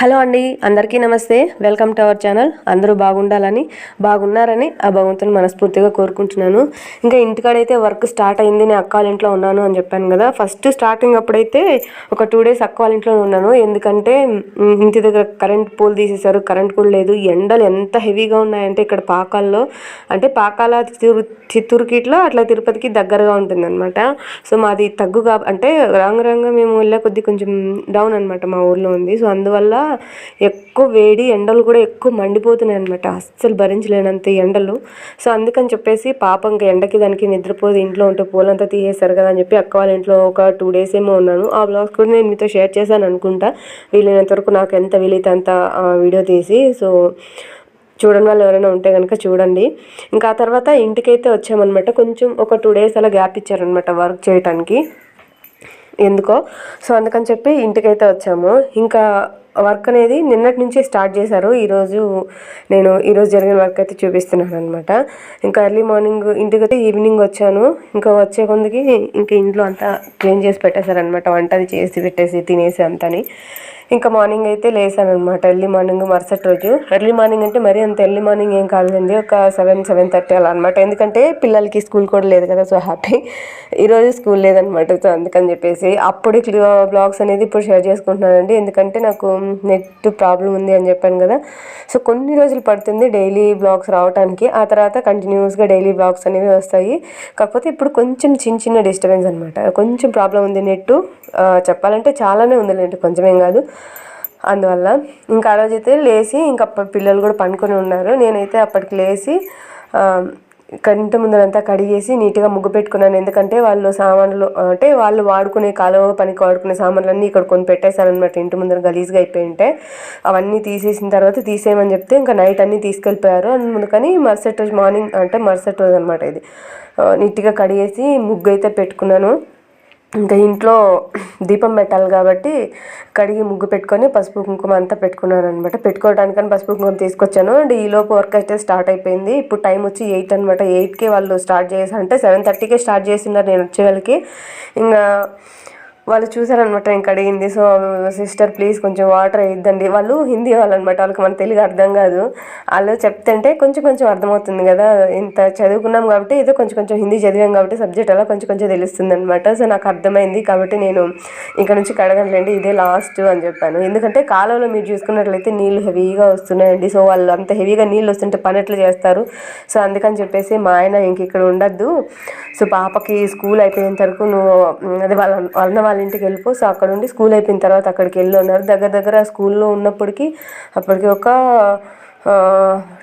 Hello అండి అందరికీ నమస్తే. వెల్కమ్ టు అవర్ ఛానల్ అందరూ బాగుండాలని బాగున్నారని ఆ భగవంతుని మనస్ఫూర్తిగా కోరుకుంటున్నాను. ఇంకా ఇంటికాడైతే వర్క్ స్టార్ట్ అయింది నేను అక్క ఇంట్లో ఉన్నాను అని చెప్పాను కదా. ఫస్ట్ స్టార్టింగ్ అప్పుడైతే ఒక టూ డేస్ అక్క ఇంట్లో ఉన్నాను. ఎందుకంటే ఇంటి దగ్గర కరెంట్ పోల్ తీసేశారు కరెంట్ కూడా లేదు. ఎండలు ఎంత హెవీగా ఉన్నాయంటే ఇక్కడ పాకాల్లో అంటే పాకాల చిత్తూరు చిత్తూరుకి ఇట్లా అట్లా తిరుపతికి దగ్గరగా ఉంటుంది అనమాట సో మాది తగ్గుగా అంటే రాంగ రాంగ మేము వెళ్ళే కొద్ది కొంచెం డౌన్ అనమాట మా ఊర్లో ఉంది. సో అందువల్ల ఎక్కువ వేడి ఎండలు కూడా ఎక్కువ మండిపోతున్నాయి అనమాట అస్సలు భరించలేనంత ఎండలు. సో అందుకని చెప్పేసి పాపం ఇంకా ఎండకి దానికి నిద్రపోదు. ఇంట్లో ఉంటే పూలంతా తీసేశారు కదా అని చెప్పి అక్క వాళ్ళ ఇంట్లో ఒక టూ డేస్ ఏమో ఉన్నాను. ఆ బ్లాగ్స్ కూడా నేను మీతో షేర్ చేశాను అనుకుంటా. వీలైనంత వరకు నాకు ఎంత వీలైతే అంత వీడియో తీసి. సో చూడని వాళ్ళు ఎవరైనా ఉంటే కనుక చూడండి. ఇంకా ఆ తర్వాత ఇంటికైతే వచ్చామన్నమాట. కొంచెం ఒక టూ డేస్ అలా గ్యాప్ ఇచ్చారనమాట వర్క్ చేయటానికి. ఎందుకో? సో అందుకని చెప్పి ఇంటికైతే వచ్చాము. ఇంకా వర్క్ అనేది నిన్నటి నుంచే స్టార్ట్ చేశారు. ఈరోజు నేను ఈరోజు జరిగిన వర్క్ అయితే చూపిస్తున్నాను అనమాట ఇంకా ఎర్లీ మార్నింగ్ ఇంటికి అయితే ఈవినింగ్ వచ్చాను. ఇంకా వచ్చే కొందుకి ఇంకా ఇంట్లో అంతా క్లీన్ చేసి పెట్టేశారనమాట వంట అది చేసి పెట్టేసి తినేసి అంతని. ఇంకా మార్నింగ్ అయితే లేసాను అనమాట ఎర్లీ మార్నింగ్ మరుసటి రోజు. ఎర్లీ మార్నింగ్ అంటే మరీ అంత ఎర్లీ మార్నింగ్ ఏం కాదండి. ఒక సెవెన్ సెవెన్ థర్టీ అలా అనమాట ఎందుకంటే పిల్లలకి స్కూల్ కూడా లేదు కదా సో హ్యాపీ. ఈరోజు స్కూల్ లేదనమాట సో అందుకని చెప్పేసి అప్పుడు బ్లాగ్స్ అనేది ఇప్పుడు షేర్ చేసుకుంటున్నానండి. ఎందుకంటే నాకు నెట్ ప్రాబ్లం ఉంది అని చెప్పాను కదా. సో కొన్ని రోజులు పడుతుంది డైలీ బ్లాగ్స్ రావడానికి ఆ తర్వాత కంటిన్యూస్గా డైలీ బ్లాగ్స్ అనేవి వస్తాయి. కాకపోతే ఇప్పుడు కొంచెం చిన్న చిన్న డిస్టర్బెన్స్ అనమాట కొంచెం ప్రాబ్లం ఉంది నెట్ చెప్పాలంటే చాలానే ఉంది కొంచెమేం కాదు. అందువల్ల ఇంకా ఆ రోజైతే అయితే లేచి ఇంకా పిల్లలు కూడా పండుకొని ఉన్నారు. నేనైతే అప్పటికి లేచి కంటి ముందరంతా కడిగేసి నీట్గా ముగ్గు పెట్టుకున్నాను. ఎందుకంటే వాళ్ళు సామాన్లు అంటే వాళ్ళు వాడుకునే కాలువ పనికి వాడుకునే సామాన్లన్నీ ఇక్కడ కొని పెట్టేశారనమాట ఇంటి ముందర గలీజ్గా అయిపోయి ఉంటే. అవన్నీ తీసేసిన తర్వాత తీసేయమని చెప్తే ఇంకా నైట్ అన్నీ తీసుకెళ్ళిపోయారు. అందుకని మరుసటి రోజు మార్నింగ్ అంటే మరుసటి రోజు అనమాట ఇది. నీట్గా కడిగేసి ముగ్గు అయితే పెట్టుకున్నాను. ఇంకా ఇంట్లో దీపం పెట్టాలి కాబట్టి కడిగి ముగ్గు పెట్టుకొని పసుపు కుంకుమ అంతా పెట్టుకున్నాను అనమాట పెట్టుకోవడానికని పసుపు కుంకుమ తీసుకొచ్చాను. అండ్ ఈలోపు వర్క్ అయితే స్టార్ట్ అయిపోయింది. ఇప్పుడు టైం వచ్చి ఎయిట్ అనమాట ఎయిట్కి వాళ్ళు స్టార్ట్ చేసి అంటే సెవెన్ థర్టీకే స్టార్ట్ చేసినారు నేను వచ్చే వాళ్ళకి. ఇంకా వాళ్ళు చూసారనమాట ఇంక అడిగింది. సో సిస్టర్ ప్లీజ్ కొంచెం వాటర్ వేయద్దండి. వాళ్ళు హిందీ వాళ్ళు అనమాట వాళ్ళకి మన తెలుగు అర్థం కాదు. వాళ్ళు చెప్తుంటే కొంచెం కొంచెం అర్థమవుతుంది కదా. ఇంత చదువుకున్నాం కాబట్టి ఏదో కొంచెం కొంచెం హిందీ చదివాం కాబట్టి సబ్జెక్ట్ అలా కొంచెం కొంచెం తెలుస్తుంది అనమాట సో నాకు అర్థమైంది కాబట్టి నేను ఇక్కడ నుంచి కడగనులేండి ఇదే లాస్ట్ అని చెప్పాను. ఎందుకంటే కాలంలో మీరు చూసుకున్నట్లయితే నీళ్ళు హెవీగా వస్తున్నాయండి. సో వాళ్ళు అంత హెవీగా నీళ్ళు వస్తుంటే పనట్లు చేస్తారు? సో అందుకని చెప్పేసి మా ఆయన ఇంక ఇక్కడ ఉండద్దు. సో పాపకి స్కూల్ అయిపోయేంత వరకు నువ్వు అదే వాళ్ళ వాళ్ళ వాళ్ళ ఇంటికి వెళ్ళిపో. సో అక్కడ ఉండి స్కూల్ అయిపోయిన తర్వాత అక్కడికి వెళ్ళి ఉన్నారు దగ్గర దగ్గర స్కూల్లో ఉన్నప్పటికీ అప్పటికి ఒక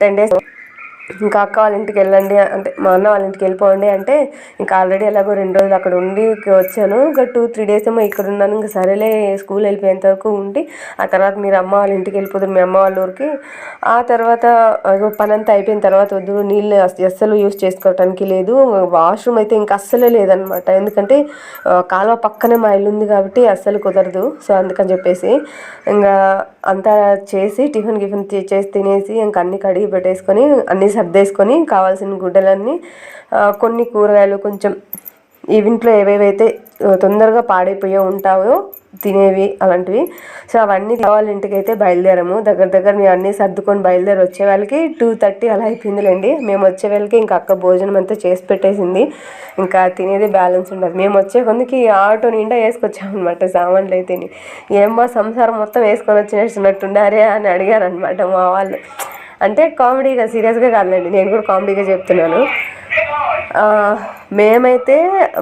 టెన్ డేస్ ఇంకా అక్క వాళ్ళ ఇంటికి వెళ్ళండి అంటే మా అన్న వాళ్ళ ఇంటికి వెళ్ళిపోండి అంటే ఇంకా ఆల్రెడీ ఎలాగో రెండు రోజులు అక్కడ ఉండి వచ్చాను. ఇంకా టూ త్రీ డేస్ ఏమో ఇక్కడ ఉన్నాను. ఇంకా సరేలే స్కూల్ వెళ్ళిపోయేంత వరకు ఉండి ఆ తర్వాత మీరు అమ్మ వాళ్ళ ఇంటికి వెళ్ళిపోదురు మీ అమ్మ వాళ్ళ ఊరికి. ఆ తర్వాత పని అంతా అయిపోయిన తర్వాత వద్దు నీళ్ళు అస్సలు యూస్ చేసుకోవటానికి లేదు. వాష్రూమ్ అయితే ఇంకా అస్సలే లేదనమాట ఎందుకంటే కాలువ పక్కనే మా ఇల్లు ఉంది కాబట్టి అస్సలు కుదరదు. సో అందుకని చెప్పేసి ఇంకా అంతా చేసి టిఫిన్ గిఫిన్ చేసి తినేసి ఇంకా అన్ని కడిగి పెట్టేసుకొని అన్ని సర్దేసుకొని కావాల్సిన గుడ్డలన్నీ కొన్ని కూరగాయలు కొంచెం ఈ ఇంట్లో ఏవేవైతే తొందరగా పాడైపోయే ఉంటాయో తినేవి అలాంటివి. సో అవన్నీ వాళ్ళ ఇంటికి అయితే బయలుదేరాము. దగ్గర దగ్గర మేము అన్నీ సర్దుకొని బయలుదేరి వచ్చే వాళ్ళకి టూ థర్టీ అలా అయిపోయిందిలేండి. మేము వచ్చే వాళ్ళకి ఇంకా అక్క భోజనం అంతా చేసి పెట్టేసింది. ఇంకా తినేది బ్యాలెన్స్ ఉండదు. మేము వచ్చే కొందకి ఆటో నిండా వేసుకొచ్చామన్నమాట సామాన్లు అయితే ఏం మా సంసారం మొత్తం వేసుకొని వచ్చినట్టున్నారే అని అడిగారు అనమాట మా వాళ్ళు. అంటే కామెడీగా సీరియస్గా కాదులేండి నేను కూడా కామెడీగా చెప్తున్నాను. మేమైతే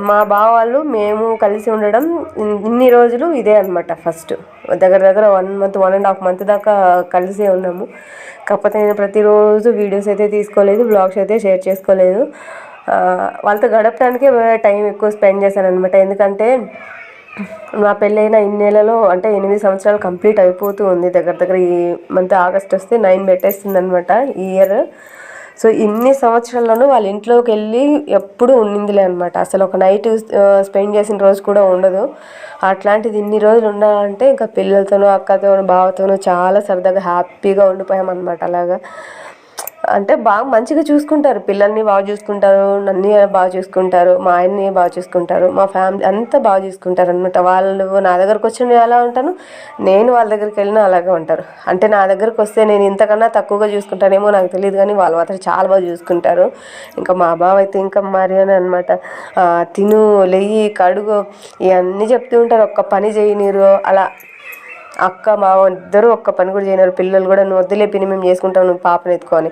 మా బావ వాళ్ళు మేము కలిసి ఉండడం ఇన్ని రోజులు ఇదే అనమాట ఫస్ట్ దగ్గర దగ్గర one month one and half month దాకా కలిసే ఉన్నాము. కాకపోతే నేను ప్రతిరోజు వీడియోస్ అయితే తీసుకోలేదు బ్లాగ్స్ అయితే షేర్ చేసుకోలేదు. వాళ్ళతో గడపడానికే టైం ఎక్కువ స్పెండ్ చేశాను అనమాట ఎందుకంటే నా పెళ్ళైన ఇన్నేళ్ళలో అంటే ఎనిమిది సంవత్సరాలు కంప్లీట్ అయిపోతూ ఉంది. దగ్గర దగ్గర ఈ మంత్ ఆగస్ట్ వస్తే నైన్ పెట్టేస్తుంది అనమాట ఈ ఇయర్. సో ఇన్ని సంవత్సరాల్లోనూ వాళ్ళ ఇంట్లోకి వెళ్ళి ఎప్పుడు ఉండిందిలే అనమాట అసలు ఒక నైట్ స్పెండ్ చేసిన రోజు కూడా ఉండదు. అట్లాంటిది ఇన్ని రోజులు ఉండాలంటే ఇంకా పిల్లలతోనూ అక్కతోనూ బావతోనూ చాలా సరదాగా హ్యాపీగా ఉండిపోయామన్నమాట అలాగా. అంటే బాగా మంచిగా చూసుకుంటారు. పిల్లల్ని బాగా చూసుకుంటారు నన్ను బాగా చూసుకుంటారు మా ఆయన్ని బాగా చూసుకుంటారు మా ఫ్యామిలీ అంతా బాగా చూసుకుంటారు అనమాట వాళ్ళు నా దగ్గరకు వచ్చిన ఎలా ఉంటాను? నేను వాళ్ళ దగ్గరికి వెళ్ళినా అలాగే ఉంటారు. అంటే నా దగ్గరకు వస్తే నేను ఇంతకన్నా తక్కువగా చూసుకుంటానేమో నాకు తెలియదు కానీ వాళ్ళు మాత్రం చాలా బాగా చూసుకుంటారు. ఇంకా మా బావ అయితే ఇంకా మరి అని అనమాట తిను లెయ్యి కడుగు ఇవన్నీ చెప్తూ ఉంటారు. ఒక్క పని చేయనీరు అలా అక్క మామ ఇద్దరు ఒక్క పని కూడా చేయనారు. పిల్లలు కూడా నువ్వు వద్దులే పిని మేము చేసుకుంటాం నువ్వు పాపను ఎత్తుకొని.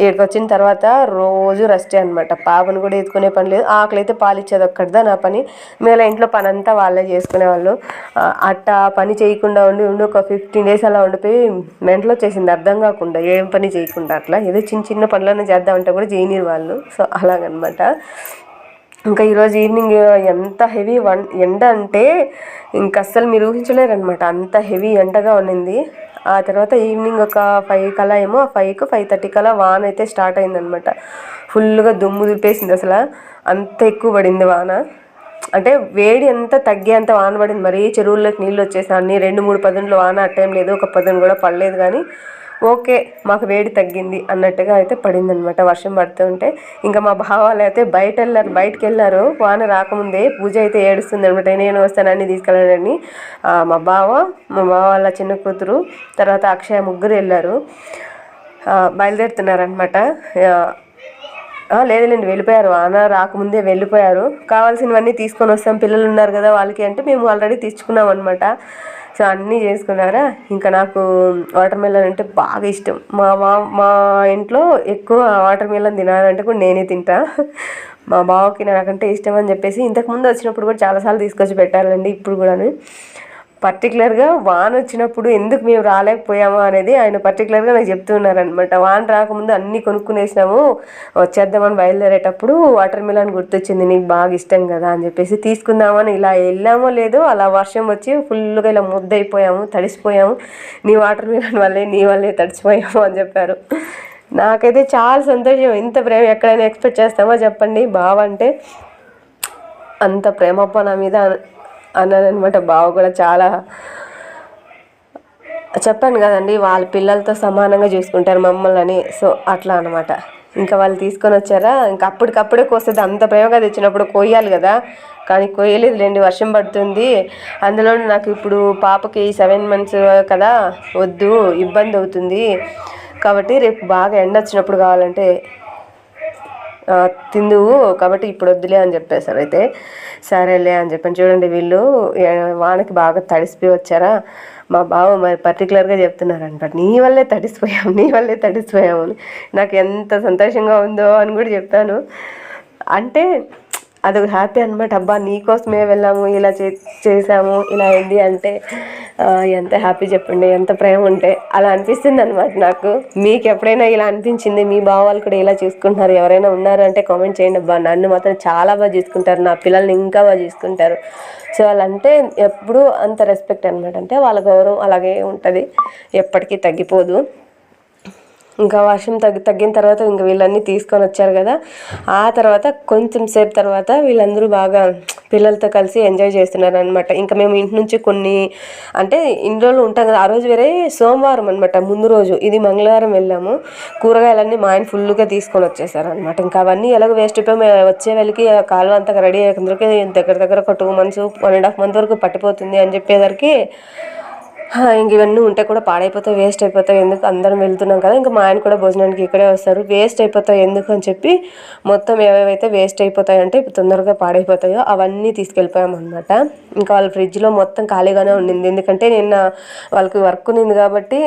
ఇక్కడికి వచ్చిన తర్వాత రోజు రెస్టే అనమాట పాపను కూడా ఎత్తుకునే పని లేదు. ఆకలి అయితే పాలు ఇచ్చేది ఒక్కటిదా నా పని. మిగతా ఇంట్లో పని అంతా వాళ్ళే చేసుకునేవాళ్ళు. అట్ట పని చేయకుండా ఉండి ఉండి ఒక ఫిఫ్టీన్ డేస్ అలా ఉండిపోయి మెంటలో వచ్చేసింది. అర్థం కాకుండా ఏం పని చేయకుండా అట్లా. ఏదో చిన్న చిన్న పనులన్నీ చేద్దామంటే కూడా చేయనిరు వాళ్ళు. సో అలాగనమాట. ఇంకా ఈరోజు ఈవినింగ్ ఎంత హెవీ వన్ ఎండ అంటే ఇంక అస్సలు మీరు ఊహించలేరనమాట అంత హెవీ ఎండగా ఉన్నింది. ఆ తర్వాత ఈవినింగ్ ఒక ఫైవ్ కలా ఏమో ఫైవ్కి ఫైవ్ థర్టీ కలా వాన్ అయితే స్టార్ట్ అయిందనమాట ఫుల్గా దుమ్ము దులిపేసింది అసలు. అంత ఎక్కువ పడింది వాన. అంటే వేడి అంతా తగ్గేంత వాన పడింది. మరీ చెరువుల్లోకి నీళ్ళు వచ్చేసాన్ని రెండు మూడు పదునులు వాన అట్టేం లేదు. ఒక పదును కూడా పడలేదు కానీ ఓకే మాకు వేడి తగ్గింది అన్నట్టుగా అయితే పడింది అనమాట వర్షం పడుతుంటే ఇంకా మా భావాలు అయితే బయట వెళ్ళారు బయటకు వెళ్ళారు వాన రాకముందే పూజ అయితే ఏడుస్తుంది అనమాట నేను వస్తాను అన్ని తీసుకెళ్ళాలని. మా బావ మా బావ వాళ్ళ చిన్న కూతురు తర్వాత అక్షయ ముగ్గురు వెళ్ళారు. బయలుదేరుతున్నారనమాట లేదులేండి వెళ్ళిపోయారు. వాన రాకముందే వెళ్ళిపోయారు. కావాల్సినవన్నీ తీసుకొని వస్తాం. పిల్లలు ఉన్నారు కదా వాళ్ళకి అంటే మేము ఆల్రెడీ తెచ్చుకున్నాం అనమాట సో అన్నీ చేసుకున్నారా? ఇంకా నాకు వాటర్ మిలన్ అంటే బాగా ఇష్టం. మా మా మా ఇంట్లో ఎక్కువ వాటర్ మిలన్ తినాలంటే కూడా నేనే తింటా. మా బావకి నాకంటే ఇష్టం అని చెప్పేసి ఇంతకుముందు వచ్చినప్పుడు కూడా చాలాసార్లు తీసుకొచ్చి పెట్టాలండి ఇప్పుడు కూడా పర్టికులర్గా వాన్ వచ్చినప్పుడు ఎందుకు మేము రాలేకపోయాము అనేది ఆయన పర్టికులర్గా నాకు చెప్తున్నారనమాట వాన్ రాకముందు అన్నీ కొనుక్కునేసినాము వచ్చేద్దామని బయలుదేరేటప్పుడు వాటర్ మిలన్ గుర్తొచ్చింది నీకు బాగా ఇష్టం కదా అని చెప్పేసి తీసుకుందామని ఇలా వెళ్ళామో లేదో అలా వర్షం వచ్చి ఫుల్గా ఇలా ముద్దయిపోయాము తడిసిపోయాము. నీ వాటర్ మిలన్ వల్లే నీ వల్లే తడిచిపోయాము అని చెప్పారు. నాకైతే చాలా సంతోషం. ఇంత ప్రేమ ఎక్కడైనా ఎక్స్పెక్ట్ చేస్తామో చెప్పండి? బావంటే అంత ప్రేమప్ప నా మీద అన్నానమాట బావ కూడా చాలా చెప్పాను కదండి వాళ్ళ పిల్లలతో సమానంగా చూసుకుంటారు మమ్మల్ని సో అట్లా అనమాట ఇంకా వాళ్ళు తీసుకొని వచ్చారా? ఇంకా అప్పటికప్పుడే కోసేది. అంత ప్రేమగా తెచ్చినప్పుడు కొయ్యాలి కదా. కానీ కొయ్యలేదు లేండి వర్షం పడుతుంది. అందులో నాకు ఇప్పుడు పాపకి సెవెన్ మంత్స్ కదా వద్దు ఇబ్బంది అవుతుంది. కాబట్టి రేపు బాగా ఎండ వచ్చినప్పుడు కావాలంటే తిందువు కాబట్టి ఇప్పుడు వద్దులే అని చెప్పేశారు. అయితే సరేలే అని చెప్పాను. చూడండి వీళ్ళు వానకి బాగా తడిసిపోయి వచ్చారా? మా బావ మరి పర్టికులర్గా చెప్తున్నారు అనమాట నీ వల్లే తడిసిపోయాము నీ వల్లే తడిసిపోయాము నాకు ఎంత సంతోషంగా ఉందో అని కూడా చెప్పాను. అంటే అదొక హ్యాపీ అనమాట అబ్బా నీకోసమే వెళ్ళాము ఇలా చే చేసాము ఇలా అయింది అంటే ఎంత హ్యాపీ చెప్పండి ఎంత ప్రేమ ఉంటే అలా అనిపిస్తుంది అనమాట నాకు. మీకు ఎప్పుడైనా ఇలా అనిపించింది? మీ భావాలు కూడా ఇలా చూసుకుంటున్నారు? ఎవరైనా ఉన్నారు అంటే కామెంట్ చేయండి అబ్బా. నన్ను మాత్రం చాలా బాగా చూసుకుంటారు. నా పిల్లల్ని ఇంకా బాగా చూసుకుంటారు. సో వాళ్ళంటే ఎప్పుడూ అంత రెస్పెక్ట్ అనమాట అంటే వాళ్ళ గౌరవం అలాగే ఉంటుంది. ఎప్పటికీ తగ్గిపోదు. ఇంకా వర్షం తగ్గి తగ్గిన తర్వాత ఇంకా వీళ్ళన్నీ తీసుకొని వచ్చారు కదా. ఆ తర్వాత కొంచెం సేపు తర్వాత వీళ్ళందరూ బాగా పిల్లలతో కలిసి ఎంజాయ్ చేస్తున్నారు అనమాట ఇంకా మేము ఇంటి నుంచి కొన్ని అంటే ఇన్ని రోజులు ఉంటాం కదా ఆ రోజు వేరే సోమవారం అనమాట ముందు రోజు. ఇది మంగళవారం వెళ్ళాము. కూరగాయలన్నీ మా ఆయన ఫుల్గా తీసుకొని వచ్చేసారు అనమాట ఇంకా అవన్నీ ఎలాగో వేస్ట్ అయిపోయి వచ్చే వెళ్ళకి కాలువ అంతా రెడీ అయ్యేందుకే దగ్గర దగ్గర ఒక two months one and half month వరకు పట్టిపోతుంది అని చెప్పేసరికి ఇంక ఇవన్నీ ఉంటే కూడా పాడైపోతాయి వేస్ట్ అయిపోతాయి ఎందుకు అందరం వెళ్తున్నాం కదా ఇంకా మా ఆయన కూడా భోజనానికి ఇక్కడే వస్తారు. వేస్ట్ అయిపోతాయి ఎందుకు అని చెప్పి మొత్తం ఏవేవైతే వేస్ట్ అయిపోతాయి అంటే తొందరగా పాడైపోతాయో అవన్నీ తీసుకెళ్ళిపోయామన్నమాట. ఇంకా వాళ్ళ ఫ్రిడ్జ్లో మొత్తం ఖాళీగానే ఉండింది. ఎందుకంటే నిన్న వాళ్ళకి వర్క్ ఉంది కాబట్టి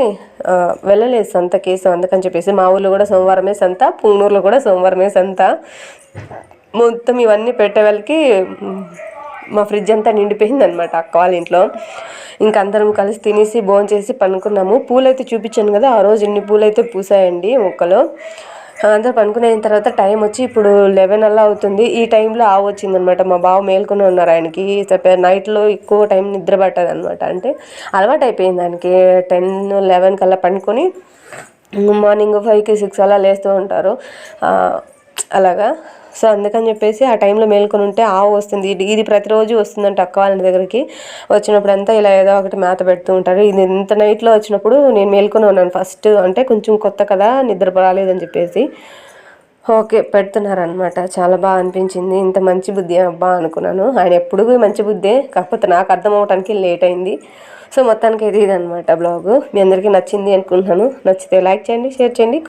వెళ్ళలేదు సంత కేసు అందుకని చెప్పేసి. మా ఊళ్ళో కూడా సోమవారమే సంత పూనూరులో కూడా సోమవారమే సంత. మొత్తం ఇవన్నీ పెట్టే వాళ్ళకి మా ఫ్రిడ్జ్ అంతా నిండిపోయింది అనమాట అక్క వాళ్ళ ఇంట్లో. ఇంక అందరం కలిసి తినేసి భోజనం చేసి పనుకున్నాము. పూలు అయితే చూపించాను కదా ఆ రోజు ఎన్ని పూలు అయితే పూసాయండి మొక్కలో. అందరూ పనుకునే తర్వాత టైం వచ్చి ఇప్పుడు లెవెన్ అలా అవుతుంది. ఈ టైంలో ఆవు వచ్చిందనమాట మా బావ మేల్కొని ఉన్నారు ఆయనకి. నైట్లో ఎక్కువ టైం నిద్ర పట్టదు అనమాట అంటే అలవాటు అయిపోయింది దానికి టెన్ లెవెన్ కల్లా పనుకొని మార్నింగ్ ఫైవ్కి సిక్స్ అలా లేస్తూ ఉంటారు. అలాగా. సో అందుకని చెప్పేసి ఆ టైంలో మేల్కొని ఉంటే ఆవు వస్తుంది. ఇది ఇది ప్రతిరోజు వస్తుందంట అక్క వాళ్ళ దగ్గరికి. వచ్చినప్పుడు అంతా ఇలా ఏదో ఒకటి మేత పెడుతూ ఉంటారు. ఇది ఇంత నైట్లో వచ్చినప్పుడు నేను మేల్కొని ఉన్నాను ఫస్ట్. అంటే కొంచెం కొత్త కదా నిద్ర రాలేదని చెప్పేసి. ఓకే పెడుతున్నారనమాట చాలా బాగా అనిపించింది. ఇంత మంచి బుద్ధి అబ్బా అనుకున్నాను. ఆయన ఎప్పుడు మంచి బుద్ధే. కాకపోతే నాకు అర్థం అవడానికి లేట్ అయింది. సో మొత్తానికి ఇది ఇదనమాట బ్లాగ్. మీ అందరికీ నచ్చింది అనుకుంటున్నాను. నచ్చితే లైక్ చేయండి షేర్ చేయండి.